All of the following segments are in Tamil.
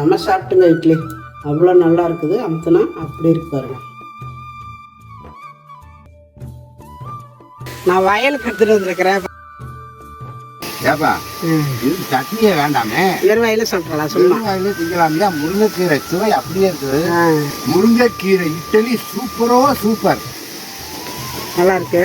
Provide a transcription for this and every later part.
செம சாப்பிட்டுங்க இட்லி. அவ்வளோ நல்லா இருக்குது. அமுத்துனா அப்படி இருக்கு பாருங்க. நான் வயலுக்கு எடுத்துட்டு வந்திருக்கிறேன். ஏப்பா இது சட்னியே வேண்டாமே. வெறும் வயல சாப்பிடலாம் சும்மா. வெறுங்காயிலே திங்கலாம்ல. முருங்கைக்கீரை சுவை அப்படியே இருக்குது. முருங்கைக்கீரை இட்லி சூப்பரோ சூப்பர். நல்லா இருக்கு.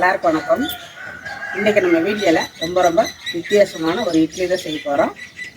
எல்லாருக்கும் வணக்கம். இன்றைக்கி நம்ம வீடியோவில் ரொம்ப ரொம்ப வித்தியாசமான ஒரு இட்லி தான் செய்ய போகிறோம்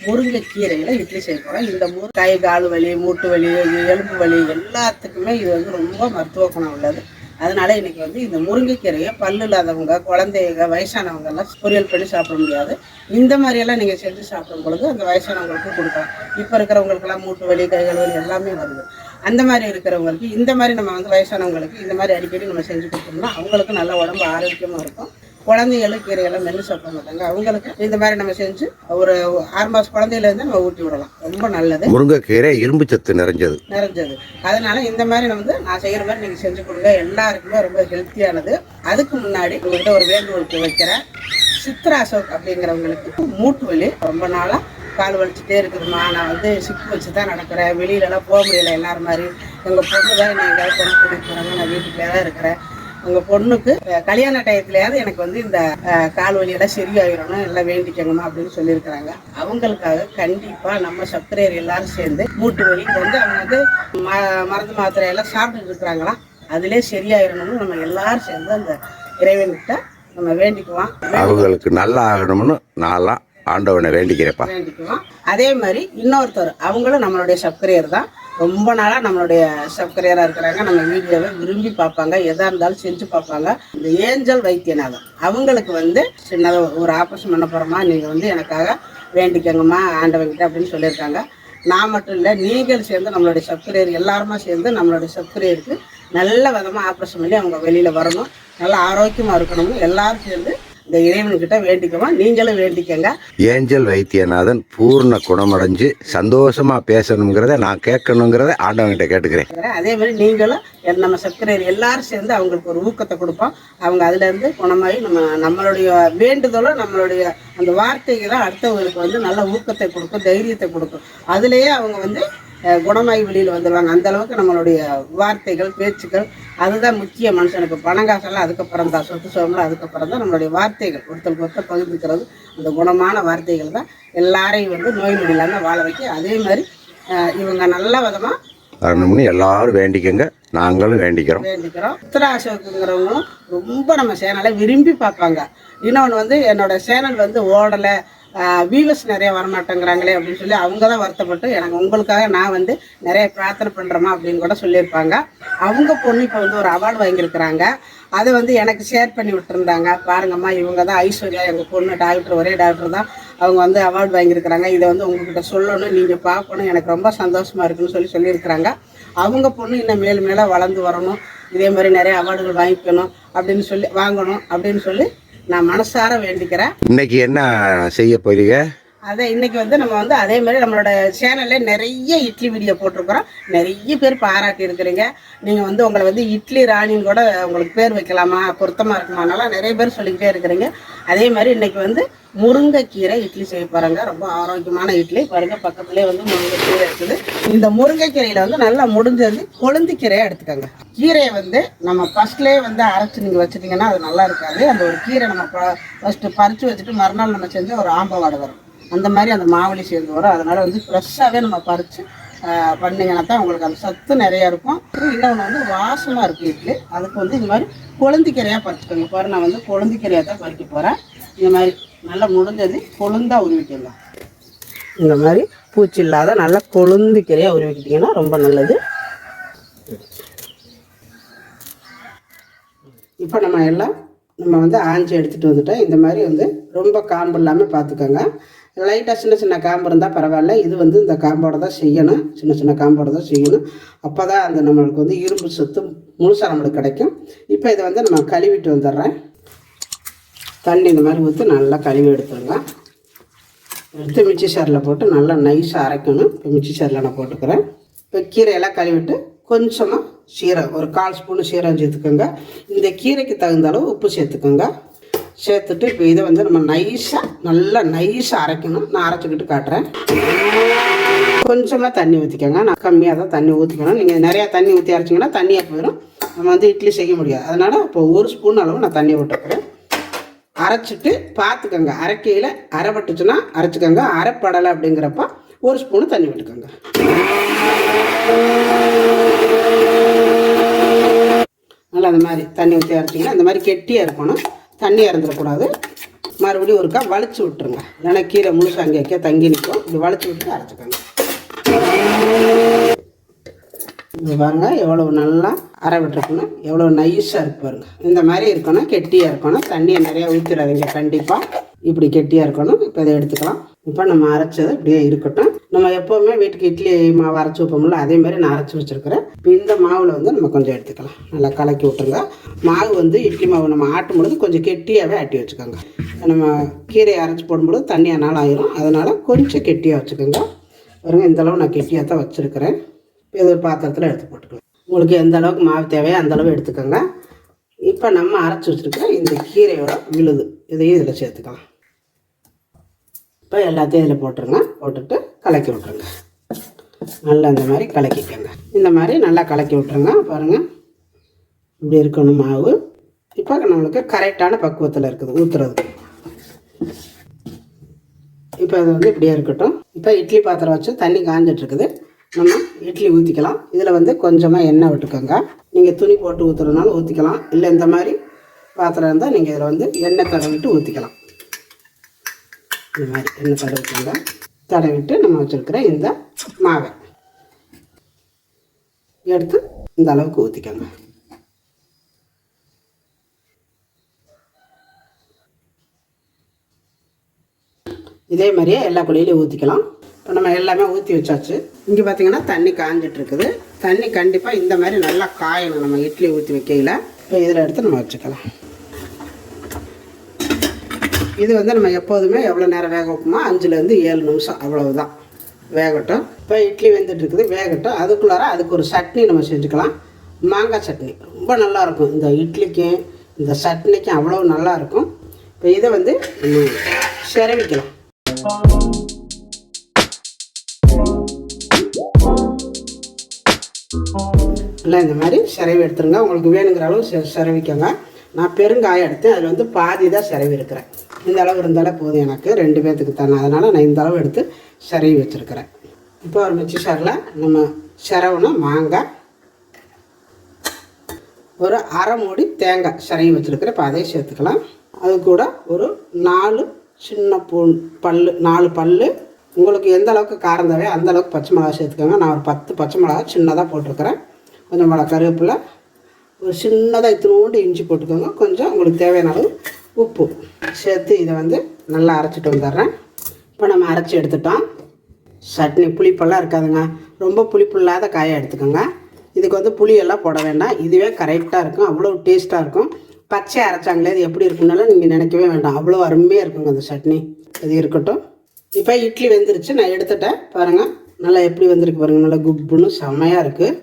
முருங்கைக்கீரையில் இட்லி செய்ய போகிறோம் இந்த முரு கை கால் வலி மூட்டு வலி எலும்பு வலி எல்லாத்துக்குமே இது வந்து ரொம்ப மருத்துவ குணம் உள்ளது. அதனால் இன்றைக்கி வந்து இந்த முருங்கைக்கீரையை பல்லு இல்லாதவங்க குழந்தைங்க வயசானவங்க எல்லாம் பொரியல் பண்ணி சாப்பிட முடியாது. இந்த மாதிரியெல்லாம் நீங்கள் செஞ்சு சாப்பிடும் பொழுது அந்த வயசானவங்களுக்கு கொடுக்கலாம். இப்போ இருக்கிறவங்களுக்கெல்லாம் மூட்டு வலி கைகள் வலி எல்லாமே வருது. அந்த மாதிரி இருக்கிறவங்களுக்கு இந்த மாதிரி நம்ம வந்து வயசானவங்களுக்கு இந்த மாதிரி அடிக்கடி நம்ம செஞ்சு கொடுத்தோம்னா அவங்களுக்கு நல்ல உடம்பு ஆரோக்கியமாக இருக்கும். குழந்தைகளுக்கு கீரையெல்லாம் மென்று சாப்பிட மாட்டாங்க. அவங்களுக்கு இந்த மாதிரி நம்ம செஞ்சு ஒரு ஆறு மாதம் குழந்தையிலேருந்து நம்ம ஊட்டி விடலாம். ரொம்ப நல்லது. முருங்கைக்கீரை இரும்பு சத்து நிறைஞ்சது. நிறைஞ்சது. அதனால இந்த மாதிரி நான் வந்து நான் செய்கிற மாதிரி நீங்கள் செஞ்சு கொடுங்க. எல்லாருக்குமே ரொம்ப ஹெல்த்தியானது. அதுக்கு முன்னாடி உங்கள்கிட்ட ஒரு வேண்டுகோளுக்கு வைக்கிறேன். சித்ரா அசோக் அப்படிங்கிறவங்களுக்கு மூட்டு வலி ரொம்ப நாளாக கால் வலிச்சுட்டே இருக்குதுமா நான் வந்து சிக்கு வச்சு தான் நடக்கிறேன். வெளியிலலாம் போக முடியல எல்லாரும் மாதிரி. எங்கள் பொண்ணு தான் என்னை எங்கேயாவது பொண்ணு கூட்டிகிட்டு போகிறாங்க நான் வீட்டுக்குள்ளே தான் இருக்கிறேன். உங்கள் பொண்ணுக்கு கல்யாண டயத்துலையாவது எனக்கு வந்து இந்த கால் வலியெல்லாம் சரியாயிடணும் எல்லாம் வேண்டிக்கணுமா அப்படின்னு சொல்லியிருக்கிறாங்க. அவங்களுக்காக கண்டிப்பாக நம்ம சர்க்கரையர் எல்லாரும் சேர்ந்து மூட்டு வலி வந்து அவங்க வந்து ம மருந்து மாத்திரையெல்லாம் சாப்பிட்டுட்டு இருக்கிறாங்களா? அதிலே சரியாயிடணும்னு நம்ம எல்லாரும் சேர்ந்து அந்த இறைவன்கிட்ட நம்ம வேண்டிக்குவோம். அவங்களுக்கு நல்லா ஆகணும்னு நான்லாம் ஆண்டவனை வேண்டிக்கிறப்பா அதே மாதிரி இன்னொருத்தர் அவங்களும் நம்மளுடைய சப்கரியர் தான். ரொம்ப நாளாக நம்மளுடைய சப்கரியராக இருக்கிறாங்க. நம்ம வீடியோவை விரும்பி பார்ப்பாங்க. எதாக இருந்தாலும் செஞ்சு பார்ப்பாங்க. இந்த ஏஞ்சல் வைத்தியநாதன் அவங்களுக்கு வந்து சின்னதாக ஒரு ஆப்ரேஷன் பண்ண போகிறோமா நீங்கள் வந்து எனக்காக வேண்டிக்கங்கம்மா ஆண்டவங்கிட்ட அப்படின்னு சொல்லியிருக்காங்க. நான் மட்டும் இல்லை நீங்கள் சேர்ந்து நம்மளுடைய சப்கரியர் எல்லாருமா சேர்ந்து நம்மளுடைய சப்கரியருக்கு நல்ல விதமாக ஆப்ரேஷன் பண்ணி அவங்க வெளியில் வரணும். நல்லா ஆரோக்கியமாக இருக்கணும் எல்லாரும் சேர்ந்து இந்த இறைவன்கிட்ட வேண்டிக்குவோம் நீங்களும் வேண்டிக்கங்க. ஏஞ்சல் வைத்தியநாதன் பூர்ண குணமடைஞ்சு சந்தோஷமா பேசணுங்கிறத நான் கேட்கணுங்கிறத ஆண்டவன்கிட்ட கேட்டுக்கிறேன். அதே மாதிரி நீங்களும் நம்ம சர்க்கரையர் எல்லாரும் சேர்ந்து அவங்களுக்கு ஒரு ஊக்கத்தை கொடுப்போம். அவங்க அதுலேருந்து குணமாகி நம்ம நம்மளுடைய வேண்டுதலும் நம்மளுடைய அந்த வார்த்தைகள் தான் அடுத்தவங்களுக்கு வந்து நல்ல ஊக்கத்தை கொடுக்கும் தைரியத்தை கொடுக்கும். அதுலேயே அவங்க வந்து அஹ், குணமாகி வெளியில் வந்துடுவாங்க. அந்த அளவுக்கு நம்மளுடைய வார்த்தைகள் பேச்சுக்கள் அதுதான் முக்கிய மனுஷனுக்கு. பணம் காசெல்லாம் அதுக்கப்புறம் தான் சொத்து சுகம்லாம் அதுக்கப்புறம் தான் நம்மளுடைய வார்த்தைகள். ஒருத்தருக்கு ஒருத்தர் பகிர்ந்துக்கிறது அந்த குணமான வார்த்தைகள் தான் எல்லாரையும் வந்து நோய் நொடி இல்லாமல் வாழ வைக்க அதே மாதிரி இவங்க நல்ல விதமாக வரணும்னு எல்லாரும் வேண்டிக்கங்க. நாங்களும் வேண்டிக்கிறோம். வேண்டிக்கிறோம். உத்தர அசோக்குங்கிறவங்களும் ரொம்ப நம்ம சேனலை விரும்பி பார்ப்பாங்க. இன்னொன்று வந்து என்னோட சேனல் வந்து ஓடலை. வியூவர்ஸ் நிறைய வரமாட்டேங்கிறாங்களே அப்படின்னு சொல்லி அவங்க தான் வருத்தப்பட்டு எனக்கு உங்களுக்காக நான் வந்து நிறைய பிரார்த்தனை பண்ணுறேமா அப்படின்னு கூட சொல்லியிருப்பாங்க. அவங்க பொண்ணு இப்போ வந்து ஒரு அவார்டு வாங்கியிருக்கிறாங்க. அதை வந்து எனக்கு ஷேர் பண்ணி விட்டுருந்தாங்க. பாருங்கம்மா இவங்க தான் ஐஸ்வர்யா எங்கள் பொண்ணு டாக்டர் ஒரே டாக்டர் தான். அவங்க வந்து அவார்டு வாங்கியிருக்கிறாங்க. இதை வந்து உங்ககிட்ட சொல்லணும் நீங்கள் பார்க்கணும். எனக்கு ரொம்ப சந்தோஷமாக இருக்குன்னு சொல்லி சொல்லியிருக்கிறாங்க. அவங்க பொண்ணு இன்னும் மேலும் மேலே வளர்ந்து வரணும். இதே மாதிரி நிறைய அவார்டுகள் வாங்கிக்கணும் அப்படின்னு சொல்லி வாங்கணும் அப்படின்னு சொல்லி நான் மனசார வேண்டிக்கிறேன் இன்னைக்கு என்ன செய்ய போறீங்க? அதை இன்னைக்கு வந்து நம்ம வந்து அதே மாதிரி நம்மளோட சேனல்ல நிறைய இட்லி வீடியோ போட்டிருக்கிறோம். நிறைய பேர் பாராட்டி இருக்கிறீங்க நீங்கள் வந்து உங்களை வந்து இட்லி ராணின்னு கூட உங்களுக்கு பேர் வைக்கலாமா? பொருத்தமாக இருக்குமானாலாம் நிறைய பேர் சொல்லிக்கிட்டே இருக்கிறீங்க. அதே மாதிரி இன்னைக்கு வந்து முருங்கைக்கீரை இட்லி செய்ய போகிறாங்க ரொம்ப ஆரோக்கியமான இட்லி. பாருங்க பக்கத்துலேயே வந்து முருங்கைக்கீரை இருக்குது. இந்த முருங்கைக்கீரையில் வந்து நல்லா முடிஞ்சது கொழுந்து கீரையை எடுத்துக்கோங்க. கீரையை வந்து நம்ம ஃபர்ஸ்ட்லேயே வந்து அரைச்சி நீங்கள் வச்சுட்டிங்கன்னா அது நல்லா இருக்காது. அந்த ஒரு கீரை நம்ம ஃபஸ்ட்டு பறித்து வச்சுட்டு மறுநாள் நம்ம செஞ்சு ஒரு ஆம்பவாடை வரும். அந்த மாதிரி அந்த மாவலி சேர்ந்து வரும். அதனால வந்து ஃப்ரெஷ்ஷாகவே நம்ம பறித்து பண்ணிங்கன்னா தான் உங்களுக்கு அந்த சத்து நிறையா இருக்கும். இன்னொன்று வந்து வாசமாக இருக்குது இட்லி. அதுக்கு வந்து இந்த மாதிரி கொழுந்திக்கீரையாக பறிச்சுக்கோங்க. பாரு நான் வந்து கொழுந்திக்கீரையாக தான் பறிக்க போகிறேன் இந்த மாதிரி நல்லா முடிஞ்சது கொழுந்தாக உருவிக்கலாம். இந்த மாதிரி பூச்சி இல்லாத நல்லா கொழுந்து கீரையாக உருவிக்கிட்டிங்கன்னா ரொம்ப நல்லது. இப்போ நம்ம எல்லாம் நம்ம வந்து ஆஞ்சி எடுத்துகிட்டு வந்துட்டோம். இந்த மாதிரி வந்து ரொம்ப காம்பு இல்லாமல் பார்த்துக்கோங்க. லைட்டாக சின்ன சின்ன காம்பு இருந்தால் பரவாயில்ல. இது வந்து இந்த காம்போட தான் செய்யணும். சின்ன சின்ன காம்போட தான் செய்யணும். அப்போ தான் அந்த நம்மளுக்கு வந்து இரும்பு சத்து முழுசாக நம்மளுக்கு கிடைக்கும். இப்போ இதை வந்து நம்ம கழுவிட்டு வந்துடுறேன். தண்ணி இந்த மாதிரி ஊற்றி நல்லா கழுவி எடுத்துடலாம். எடுத்து மிச்சி சாரில் போட்டு நல்லா நைஸாக அரைக்கணும். இப்போ மிச்சி சாரில் நான் போட்டுக்கிறேன். இப்போ கீரையெல்லாம் கழுவிட்டு கொஞ்சமாக சீரகம் ஒரு கால் ஸ்பூன் சீரகம் சேர்த்துக்கோங்க. இந்த கீரைக்கு தகுந்த அளவு உப்பு சேர்த்துக்கோங்க. சேர்த்துட்டு இப்போ இதை வந்து நம்ம நைஸாக நல்லா நைஸாக அரைக்கணும். நான் அரைச்சிக்கிட்டு காட்டுறேன். கொஞ்சமாக தண்ணி ஊற்றிக்கோங்க நான் கம்மியாக தான் தண்ணி ஊற்றிக்கணும் நீங்கள் நிறையா தண்ணி ஊற்றி அரைச்சிங்கன்னா தண்ணியாக போயிடும் நம்ம வந்து இட்லி செய்ய முடியாது. அதனால் இப்போ ஒரு ஸ்பூன் அளவு நான் தண்ணி விட்டுக்கிறேன் அரைச்சிட்டு பார்த்துக்கோங்க. அரைக்கையில் அரைப்பட்டுச்சுன்னா அரைச்சிக்கோங்க. அரைப்படலை அப்படிங்கிறப்ப ஒரு ஸ்பூனு தண்ணி விட்டுக்கோங்க. நல்லா அந்த மாதிரி தண்ணி ஊற்றி அரைச்சிங்கன்னா இந்த மாதிரி கெட்டியாக இருக்கணும். தண்ணி இறந்துடக்கூடாது மறுபடியும் ஒருக்கா வலிச்சு விட்டுருங்க. ஏன்னா கீரை முழுசு அங்கே தங்கி நிற்கும். இப்படி வலிச்சு விட்டு அரைச்சிக்கோங்க. இது பாருங்க எவ்வளோ நல்லா அரை விட்டுருக்கணும். எவ்வளோ நைஸாக இருக்கு பாருங்க. இந்த மாதிரி இருக்கணும் கெட்டியாக இருக்கணும். தண்ணியை நிறையா ஊற்றிடாதீங்க கண்டிப்பாக இப்படி கெட்டியாக இருக்கணும். இப்போ இதை எடுத்துக்கலாம். இப்போ நம்ம அரைச்சது இப்படியே இருக்கட்டும். நம்ம எப்போவுமே வீட்டுக்கு இட்லி மாவு அரைச்சி வைப்போம்ல அதே மாதிரி நான் அரைச்சி வச்சுருக்கிறேன். இப்போ இந்த மாவில் வந்து நம்ம கொஞ்சம் எடுத்துக்கலாம். நல்லா கலக்கி விட்டுருங்க. மாவு வந்து இட்லி மாவு நம்ம ஆட்டும் பொழுது கொஞ்சம் கெட்டியாகவே ஆட்டி வச்சுக்கோங்க. நம்ம கீரையை அரைச்சி போடும்பொழுது தண்ணியாக நாள் ஆயிரும். அதனால் கொஞ்சம் கெட்டியாக வச்சுக்கோங்க. பாருங்க இந்த அளவு நான் கெட்டியாக தான் வச்சுருக்கிறேன் இது ஒரு பாத்திரத்தில் எடுத்து போட்டுக்கலாம். உங்களுக்கு எந்த அளவுக்கு மாவு தேவையோ அந்த அளவு எடுத்துக்கோங்க. இப்போ நம்ம அரைச்சி வச்சுருக்க இந்த கீரையோட விழுது. இதையும் இதில் சேர்த்துக்கலாம். இப்போ எல்லாத்தையும் இதில் போட்டுருங்க. போட்டுட்டு கலக்கி விட்ருங்க நல்லா இந்த மாதிரி கலக்கிக்கோங்க. இந்த மாதிரி நல்லா கலக்கி விட்ருங்க பாருங்கள் இப்படி இருக்கணும் மாவு. இப்போ நம்மளுக்கு கரெக்டான பக்குவத்தில் இருக்குது. ஊற்றுறது இப்போ அது வந்து இப்படியே இருக்கட்டும். இப்போ இட்லி பாத்திரம் வச்சு தண்ணி காஞ்சிட்ருக்குது. நம்ம இட்லி ஊற்றிக்கலாம் இதில் வந்து கொஞ்சமாக எண்ணெய் விட்டுக்கோங்க. நீங்கள் துணி போட்டு ஊற்றுறதுனால ஊற்றிக்கலாம் இல்லை இந்த மாதிரி பாத்திரம் இருந்தால் நீங்கள் இதில் வந்து எண்ணெய் தடவிட்டு ஊற்றிக்கலாம் இந்த மாதிரி எண்ணெய் தடவிக்கோங்க. தடவிட்டு நம்ம வச்சுருக்கிற இந்த மாவை. எடுத்து இந்த அளவுக்கு ஊற்றிக்கோங்க இதே மாதிரியே எல்லா குழியிலையும் ஊற்றிக்கலாம் இப்போ நம்ம எல்லாமே ஊற்றி வச்சாச்சு. இங்கே பார்த்தீங்கன்னா தண்ணி காஞ்சிட்டு இருக்குது தண்ணி கண்டிப்பாக இந்த மாதிரி நல்லா காயணும். நம்ம இட்லி ஊற்றி வைக்கையில். இப்போ இதில் எடுத்து நம்ம வச்சுக்கலாம். இது வந்து நம்ம எப்போதுமே எவ்வளோ நேரம் வேக வைப்போமோ அஞ்சுலேருந்து ஏழு நிமிஷம் அவ்வளவுதான். வேகட்டும். இப்போ இட்லி வெந்துட்டு இருக்குது வேகட்டும். அதுக்குள்ளார அதுக்கு ஒரு சட்னி நம்ம செஞ்சுக்கலாம். மாங்காய் சட்னி. ரொம்ப நல்லா இருக்கும். இந்த இட்லிக்கும் இந்த சட்னிக்கும் அவ்வளோ நல்லாயிருக்கும் இப்போ இதை வந்து நம்ம இல்லை இந்த மாதிரி சிரவி எடுத்துருங்க. உங்களுக்கு வேணுங்கிற அளவு செ சிரவிக்கோங்க. நான் பெருங்காயம் எடுத்தேன். அதில் வந்து பாதி தான் சிரவி இருக்கிறேன். இந்த அளவு இருந்தாலே போதும் எனக்கு. ரெண்டு பேர்த்துக்கு தானே. அதனால் நான் இந்த அளவு எடுத்து சிரவி வச்சுருக்கிறேன். இப்போ ஒரு மிக்சி சாரில் நம்ம சிரவுனா மாங்காய் ஒரு அரை மூடி தேங்காய் சிரவி வச்சுருக்கிறேன். இப்போ அதையும் சேர்த்துக்கலாம். அது கூட ஒரு நாலு சின்ன பூன் பல் நாலு பல் உங்களுக்கு எந்த அளவுக்கு காரம் தேவையோ அந்த அளவுக்கு பச்சை மிளகா சேர்த்துக்கோங்க. நான் ஒரு பத்து பச்சை மிளகா சின்னதாக போட்டிருக்கிறேன். கொஞ்சம் மிளகா கருவேப்பிலை ஒரு சின்னதாக இத்தினோண்டு இஞ்சி போட்டுக்கோங்க. கொஞ்சம் உங்களுக்கு தேவையான அளவு உப்பு சேர்த்து இதை வந்து நல்லா அரைச்சிட்டு வந்துடுறேன். இப்போ நம்ம அரைச்சி எடுத்துட்டோம். சட்னி புளிப்பெல்லாம் இருக்காதுங்க. ரொம்ப புளிப்பு இல்லாத காயை எடுத்துக்கோங்க. இதுக்கு வந்து புளியெல்லாம் போட வேண்டாம். இதுவே கரெக்டாக இருக்கும். அவ்வளோ டேஸ்ட்டாக இருக்கும். பச்சை அரைச்சாங்களே இது எப்படி இருக்குன்னாலும் நீங்கள் நினைக்கவே வேண்டாம். அவ்வளோ அருமையாக இருக்குங்க அந்த சட்னி. இது இருக்கட்டும். இப்போ இட்லி வெந்துருச்சு. நான் எடுத்துட்டேன். பாருங்கள் நல்லா எப்படி வந்திருக்கு பாருங்கள் நல்லா குப்புன்னு செம்மையாக இருக்குது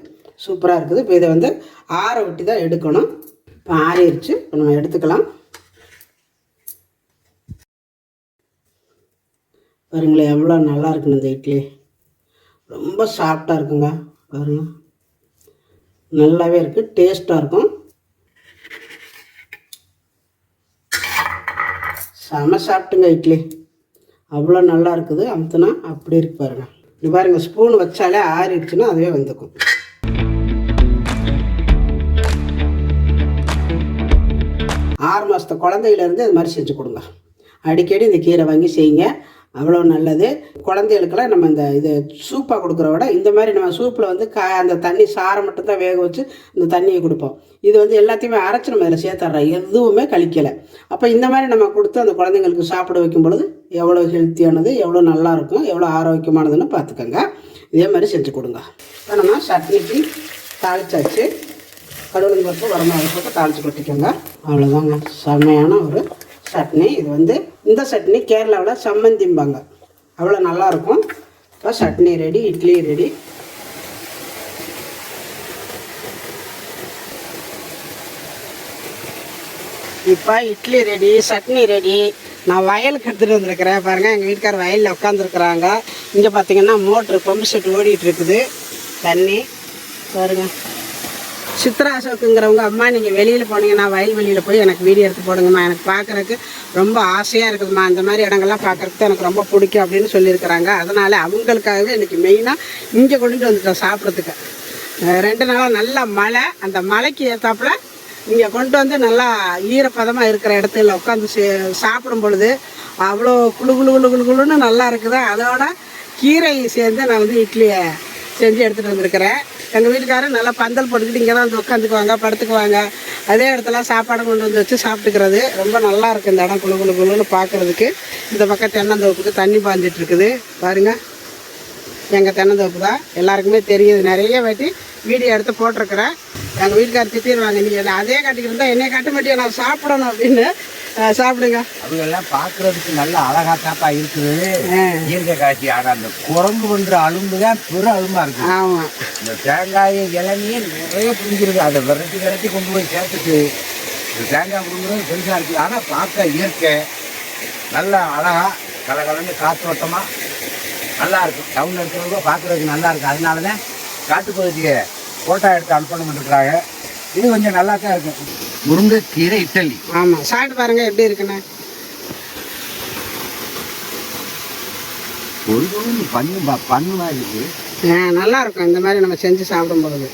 சூப்பராக இருக்குது. இப்போ இதை வந்து ஆற விட்டு தான் எடுக்கணும். இப்போ ஆறிடுச்சு இப்போ நம்ம எடுத்துக்கலாம். பாருங்களேன் எவ்வளோ நல்லா இருக்குன்னு இந்த இட்லி. ரொம்ப சாஃப்டாக இருக்குங்க பாருங்க. நல்லாவே இருக்குது டேஸ்ட்டாக இருக்கும். செம சாப்பிட்டுங்க இட்லி. அவ்வளோ நல்லா இருக்குது அமுத்துனா அப்படி இருக்கு பாருங்க. இப்படி பாருங்க ஸ்பூன் வச்சாலே ஆறிடுச்சுன்னா அதுவே வந்துக்கும். ஆறு மாதத்து குழந்தையிலேருந்து இது மாதிரி செஞ்சு கொடுங்க. அடிக்கடி இந்த கீரை வாங்கி செய்யுங்க. அவ்வளோ நல்லது. குழந்தைகளுக்கெல்லாம் நம்ம இந்த இது சூப்பாக கொடுக்குற விட இந்த மாதிரி நம்ம சூப்பில் வந்து கா அந்த தண்ணி சாரை மட்டும்தான் வேக வச்சு இந்த தண்ணியை கொடுப்போம். இது வந்து எல்லாத்தையுமே அரைச்சி நம்ம இதில் சேர்த்துட்றோம் எதுவுமே கழிக்கலை. அப்போ இந்த மாதிரி நம்ம கொடுத்து அந்த குழந்தைங்களுக்கு சாப்பிட வைக்கும் பொழுது எவ்வளோ ஹெல்த்தியானது எவ்வளோ நல்லா இருக்கும் எவ்வளோ ஆரோக்கியமானதுன்னு பார்த்துக்கோங்க. இதே மாதிரி செஞ்சு கொடுங்க. இப்போ நம்ம சட்னிக்கு தாளிச்சாச்சு. கடுகு பருப்பு வரமிளகா போட்டு தாளித்து கொட்டிக்கோங்க அவ்வளோதாங்க செம்மையான ஒரு சட்னி இது வந்து இந்த சட்னி கேரளாவில் சம்மந்திம்பாங்க. அவ்வளோ நல்லாயிருக்கும். இப்போ சட்னி ரெடி இட்லி ரெடி. இப்போ இட்லி ரெடி சட்னி ரெடி. நான் வயலுக்கு எடுத்துகிட்டு வந்திருக்கிறேன். பாருங்கள் எங்கள் வீட்டுக்கார் வயலில் உட்காந்துருக்குறாங்க இங்கே பார்த்தீங்கன்னா மோட்ரு பம்பு செட் ஓடிட்டு இருக்குது. தண்ணி பாருங்கள் சித்ரா அசோக்குங்கிறவங்க அம்மா நீங்கள் வெளியில் போனீங்கன்னா வயல் வெளியில் போய் எனக்கு வீடியோ எடுத்து போடுங்கம்மா எனக்கு பார்க்குறக்கு ரொம்ப ஆசையாக இருக்குதும்மா இந்த மாதிரி இடங்கள்லாம் பார்க்குறதுக்கு எனக்கு ரொம்ப பிடிக்கும் அப்படின்னு சொல்லியிருக்கிறாங்க. அதனால் அவங்களுக்காகவே இன்றைக்கி மெயினாக இங்கே கொண்டுட்டு வந்துட்டோம் சாப்பிட்றதுக்கு. ரெண்டு நாளாக நல்ல மழை அந்த மழைக்கு ஏற்றாப்புல இங்கே கொண்டு வந்து நல்லா ஈரப்பதமாக இருக்கிற இடத்துல உட்காந்து சாப்பிடும் பொழுது அவ்வளோ குளு குளு குளு குளு குளுன்னு நல்லா இருக்குது? அதோட கீரை சேர்ந்து நான் வந்து இட்லியை செஞ்சு எடுத்துகிட்டு வந்திருக்கிறேன். எங்கள் வீட்டுக்காரர் நல்லா பந்தல் போட்டுக்கிட்டு இங்கே தான் வந்து உட்காந்துக்குவாங்க படுத்துக்குவாங்க. அதே இடத்துல சாப்பாடு கொண்டு வந்து வச்சு சாப்பிட்டுக்கிறது. ரொம்ப நல்லா இருக்குது இந்த இடம் குளு குளு குளுன்னு பார்க்குறதுக்கு இந்த பக்கம் தென்னந்தோப்புக்கு தண்ணி பாஞ்சிட்டு இருக்குது பாருங்கள் எங்கள் தென்னந்தோப்பு தான். எல்லாருக்குமே தெரியுது. நிறைய வாட்டி வீடியோ எடுத்து போட்டிருக்கிறேன். எங்கள் வீட்டுக்காரர் திட்டிடுவாங்க நீங்கள் அதே கட்டிக்கிட்டு இருந்தால் என்னைய காட்ட மாட்டியா நான் சாப்பிடணும் அப்படின்னு சாப்பிடுங்க. அவங்க எல்லாம் பாக்குறதுக்கு நல்ல அழகா தாப்பா இருக்குது. இயற்கை காட்சி ஆனா அந்த குரங்கு பண்ற அலும்பு தான் பெரு அலும்பா இருக்கு ஆமாம் இந்த தேங்காயும் இளநியும் நிறைய புரிஞ்சிருக்கு அதை விரட்டி விரட்டி கொண்டு போய் சேர்த்துட்டு இந்த தேங்காய் புரிஞ்சுறது பெருசா இருக்கு ஆனா பார்க்க இயற்கை நல்ல அழகா கலகலன்னு காத்தோட்டமா நல்லா இருக்கும். டவுன்ல இருக்கிறவங்க பார்க்கறதுக்கு நல்லா இருக்கு அதனால தான் காட்டுப்பகுதியை ஃபோட்டோ எடுத்து அனுப்பணும் இருக்கிறாங்க. இது கொஞ்சம் நல்லா தான் இருக்கும். முருங்கைக்கீரை இட்டலி ஆமாம் சாப்பிட்டு பாருங்க எப்படி இருக்குண்ணே ஒரு பொண்ணு பண்ணு ப- பண்ணு மாதிரி இருக்கு. ஆ நல்லா இருக்கும் இந்த மாதிரி நம்ம செஞ்சு சாப்பிடும் பொழுது.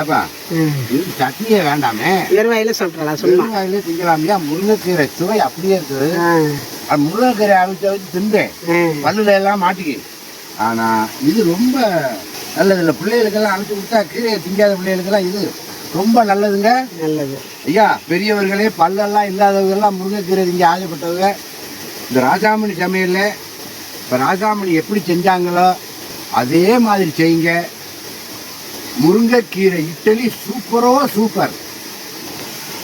ஏப்பா இது சட்னியே வேண்டாமே. வெறுவாயில் சாப்பிட்றலாம் சும்மா. வெறும் திங்கலாமையா முருங்கைக்கீரை சுவை அப்படியே இருக்குது. முருங்கைக்கீரை அவிச்சு அவிச்சு தின்றேன் பல்லுல எல்லாம் மாட்டிக்கு. ஆனா இது ரொம்ப நல்லது. இல்லை பிள்ளைகளுக்கெல்லாம் அனுப்பிச்சு கொடுத்தா கீரையை திங்காத பிள்ளைகளுக்கெல்லாம் இது ரொம்ப நல்லதுங்க. நல்லது. ஐயா பெரியவர்களே பல்லெல்லாம் இல்லாதவங்க எல்லாம் முருங்கைக்கீரை திங்க ஆசைப்பட்டவங்க. இந்த ராஜாமணி சமையல்ல இப்போ ராஜாமணி எப்படி செஞ்சாங்களோ அதே மாதிரி செய்யுங்க. முருங்கைக்கீரை இட்லி சூப்பரோ சூப்பர்.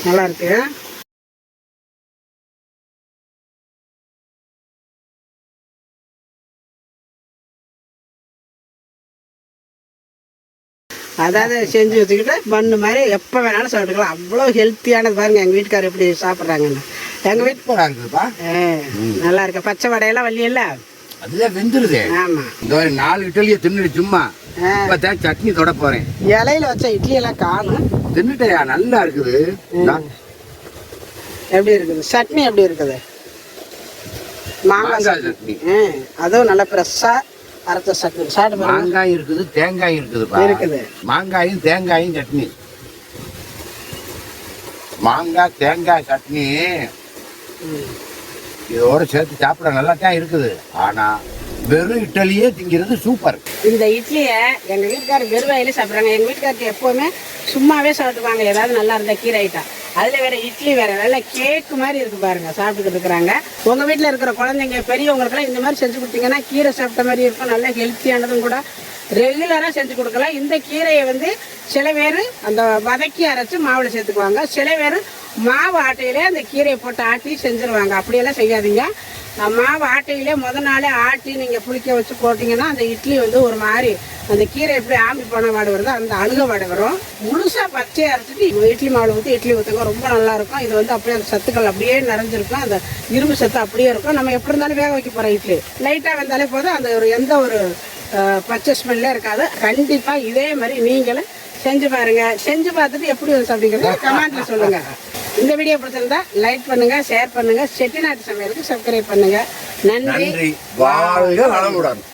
நல்லா இருக்கு. அதாவது செஞ்சு வச்சுக்கிட்டு பண்ணு மாதிரி எப்போ வேணாலும் சாப்பிட்டுக்கலாம். அவ்வளோ ஹெல்த்தியானது பாருங்க எங்கள் வீட்டுக்காரர் எப்படி சாப்பிட்றாங்கன்னு. எங்கள் வீட்டு ஆ, நல்லா இருக்கு? பச்சை வடையெல்லாம் வள்ளியல்ல அதுல வெந்துருது. ஆமாம் இந்த ஒரு நாலு இட்லியை தின்னுடு சும்மா. இப்பதான் சட்னி தொட போறேன். இலையில வச்ச இட்லி எல்லாம் காணும். தின்னுட்டயா? நல்லா இருக்குது. எப்படி இருக்குது? சட்னி எப்படி இருக்குது? மாங்காய் சட்னி. ஆ, அதுவும் நல்லா ஃப்ரெஷ்ஷாக அரைச்ச சட்னி. பாருங்க. மாங்காய் இருக்குது தேங்காய் இருக்குதுப்பா இருக்குது. மாங்காயும் தேங்காயும் சட்னி. மாங்காய் தேங்காய் சட்னி. இதோட சேர்த்து சாப்பிட நல்லா தான் இருக்குது. ஆனா வெறும் இட்லியே திங்கிறது சூப்பர் இந்த இட்லியை எங்கள் வீட்டுக்காரர் வெறும் வயலே சாப்பிட்றாங்க. எங்கள் வீட்டுக்காரருக்கு எப்போவுமே சும்மாவே சாப்பிட்டுவாங்க ஏதாவது நல்லா இருந்தால் கீரை ஐட்டம். அதில் வேற இட்லி வேற நல்லா கேக்கு மாதிரி இருக்கு பாருங்க சாப்பிட்டுக்கிட்டு இருக்கிறாங்க. உங்கள் வீட்டில் இருக்கிற குழந்தைங்க பெரியவங்களுக்குலாம் இந்த மாதிரி செஞ்சு கொடுத்தீங்கன்னா கீரை சாப்பிட்ட மாதிரி இருக்கும். நல்ல ஹெல்த்தியானதும் கூட. ரெகுலராக செஞ்சு கொடுக்கலாம். இந்த கீரையை வந்து சில பேர் அந்த வதக்கி அரைச்சி மாவில் சேர்த்துக்குவாங்க. சில பேர் மாவு ஆட்டையிலே அந்த கீரையை போட்டு ஆட்டி செஞ்சுருவாங்க. அப்படியெல்லாம் செய்யாதீங்க. நம்ம மாவு ஆட்டையிலே முத நாளே ஆட்டி நீங்கள் புளிக்க வச்சு போட்டிங்கன்னா அந்த இட்லி வந்து ஒரு மாதிரி அந்த கீரை எப்படி ஆம்பி போன வாடை வருதோ அந்த அழுக வாடை வரும். முழுசாக பச்சையாக அரைச்சிட்டு இட்லி மாவு ஊற்றி இட்லி ஊற்றுங்க ரொம்ப நல்லாயிருக்கும் இது வந்து அப்படியே அந்த சத்துக்கள் அப்படியே நிறைஞ்சிருக்கும். அந்த இரும்பு சத்து அப்படியே இருக்கும். நம்ம எப்படி இருந்தாலும் வேக வைக்க போகிறோம் இட்லி. லைட்டாக வந்தாலே போதும். அந்த ஒரு எந்த ஒரு பச்சை ஸ்மெல்லே இருக்காது. கண்டிப்பாக இதே மாதிரி நீங்களும் செஞ்சு பாருங்கள் செஞ்சு பார்த்துட்டு எப்படி வந்து சாப்பிடுங்கிறத கமெண்ட்ல சொல்லுங்கள் இந்த வீடியோ பிடிச்சிருந்தா லைக் பண்ணுங்க ஷேர் பண்ணுங்க செட்டிநாட்டு சமையலுக்கு சப்ஸ்கிரைப் பண்ணுங்க. நன்றி. வாழ்க வளமுடன்.